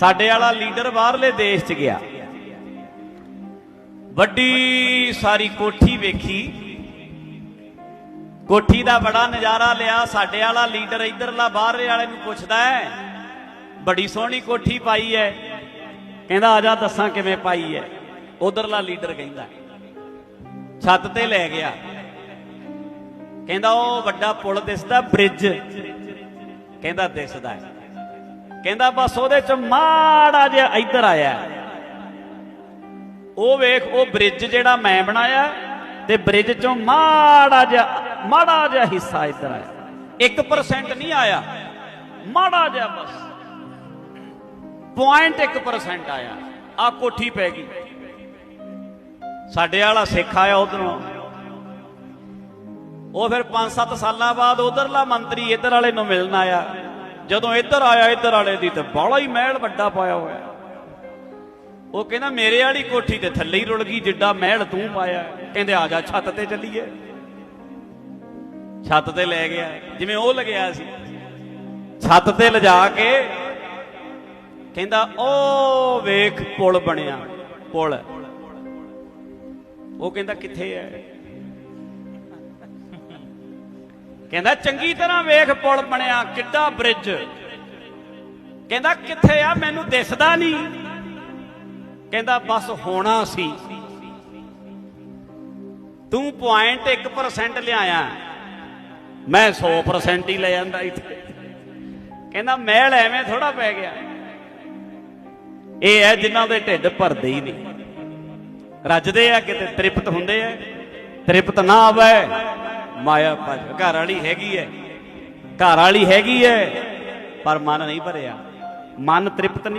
ਸਾਡੇ ਵਾਲਾ ਲੀਡਰ ਬਾਹਰਲੇ ਦੇਸ਼ 'ਚ ਗਿਆ। ਵੱਡੀ ਸਾਰੀ ਕੋਠੀ ਵੇਖੀ। ਕੋਠੀ ਦਾ ਬੜਾ ਨਜ਼ਾਰਾ ਲਿਆ। ਸਾਡੇ ਵਾਲਾ ਲੀਡਰ ਇਧਰਲਾ ਬਾਹਰਲੇ ਵਾਲੇ ਨੂੰ ਪੁੱਛਦਾ ਹੈ, ਬੜੀ ਸੋਹਣੀ ਕੋਠੀ ਪਾਈ ਹੈ। ਕਹਿੰਦਾ, ਆ ਜਾ, ਦੱਸਾਂ ਕਿਵੇਂ ਪਾਈ ਹੈ। ਉਧਰਲਾ ਲੀਡਰ ਕਹਿੰਦਾ, ਛੱਤ ਤੇ ਲੈ ਗਿਆ। ਕਹਿੰਦਾ, ਉਹ ਵੱਡਾ ਪੁਲ ਦਿਸਦਾ, ਬ੍ਰਿਜ। ਕਹਿੰਦਾ, ਦਿਸਦਾ ਹੈ। ਕਹਿੰਦਾ, ਬਸ ਉਹਦੇ ਚ ਮਾੜਾ ਜਿਹਾ ਇੱਧਰ ਆਇਆ ਉਹ ਵੇਖ, ਉਹ ਬ੍ਰਿਜ ਜਿਹੜਾ ਮੈਂ ਬਣਾਇਆ ਤੇ ਬ੍ਰਿਜ ਚੋਂ ਮਾੜਾ ਜਿਹਾ ਮਾੜਾ ਜਿਹਾ ਹਿੱਸਾ ਇੱਧਰ ਆਇਆ। 1% ਨਹੀਂ ਆਇਆ। ਮਾੜਾ ਜਿਹਾ ਬਸ। 0.1% ਆਇਆ। ਆ ਕੋਠੀ ਪੈ ਗਈ। ਸਾਡੇ ਵਾਲਾ ਸਿੱਖ ਆਇਆ ਉਧਰੋਂ। ਉਹ ਫਿਰ 5-7 ਸਾਲਾਂ ਬਾਅਦ ਉਧਰਲਾ ਮੰਤਰੀ ਇੱਧਰ ਵਾਲੇ ਨੂੰ ਮਿਲਣ ਆਇਆ। ਜਦੋਂ ਇੱਧਰ ਆਇਆ ਇੱਧਰ ਵਾਲੇ ਦੀ ਤੇ ਬਾਲਾ ਹੀ ਮਹਿਲ ਵੱਡਾ ਪਾਇਆ ਹੋਇਆ। ਉਹ ਕਹਿੰਦਾ, ਮੇਰੇ ਵਾਲੀ ਕੋਠੀ ਤੇ ਥੱਲੇ ਹੀ ਰੁੜ ਗਈ, ਜਿੱਡਾ ਮਹਿਲ ਤੂੰ ਪਾਇਆ ਕਹਿੰਦੇ, ਆ ਜਾ, ਛੱਤ ਤੇ ਚੱਲੀਏ। ਛੱਤ ਤੇ ਲੈ ਗਿਆ। ਜਿਵੇਂ ਉਹ ਲਗਿਆ ਸੀ। ਛੱਤ ਤੇ ਲਿਜਾ ਕੇ ਕਹਿੰਦਾ, ਉਹ ਵੇਖ ਪੁਲ ਬਣਿਆ, ਪੁਲ। ਉਹ ਕਹਿੰਦਾ, ਕਿੱਥੇ ਹੈ? ਕਹਿੰਦਾ, ਚੰਗੀ ਤਰ੍ਹਾਂ ਵੇਖ ਪੁਲ ਬਣਿਆ, ਕਿੱਡਾ ਬ੍ਰਿਜ ਕਹਿੰਦਾ, ਕਿੱਥੇ ਆ? ਮੈਨੂੰ ਦਿਸਦਾ ਨਹੀਂ। ਕਹਿੰਦਾ, ਬਸ ਹੋਣਾ ਸੀ। ਤੂੰ 0.1% ਲਿਆਇਆ। ਮੈਂ 100% ਹੀ ਲੈ ਜਾਂਦਾ ਇੱਥੇ। ਕਹਿੰਦਾ ਮਹਿਲ ਐਵੇਂ ਥੋੜਾ ਪੈ ਗਿਆ। ਇਹ ਹੈ ਜਿਨ੍ਹਾਂ ਦੇ ਢਿੱਡ ਭਰਦੇ ਹੀ ਨਹੀਂ। ਰੱਜਦੇ ਆ, ਕਿਤੇ ਤ੍ਰਿਪਤ ਹੁੰਦੇ ਆ। ਤ੍ਰਿਪਤ ਨਾ ਆਵੇ ਮਾਇਆ ਭਜ ਘਰ ਵਾਲੀ ਹੈਗੀ ਹੈ ਘਰ ਵਾਲੀ ਹੈਗੀ ਹੈ ਪਰ ਮਨ ਨਹੀਂ ਭਰਿਆ। ਮਨ ਤ੍ਰਿਪਤ ਨਹੀਂ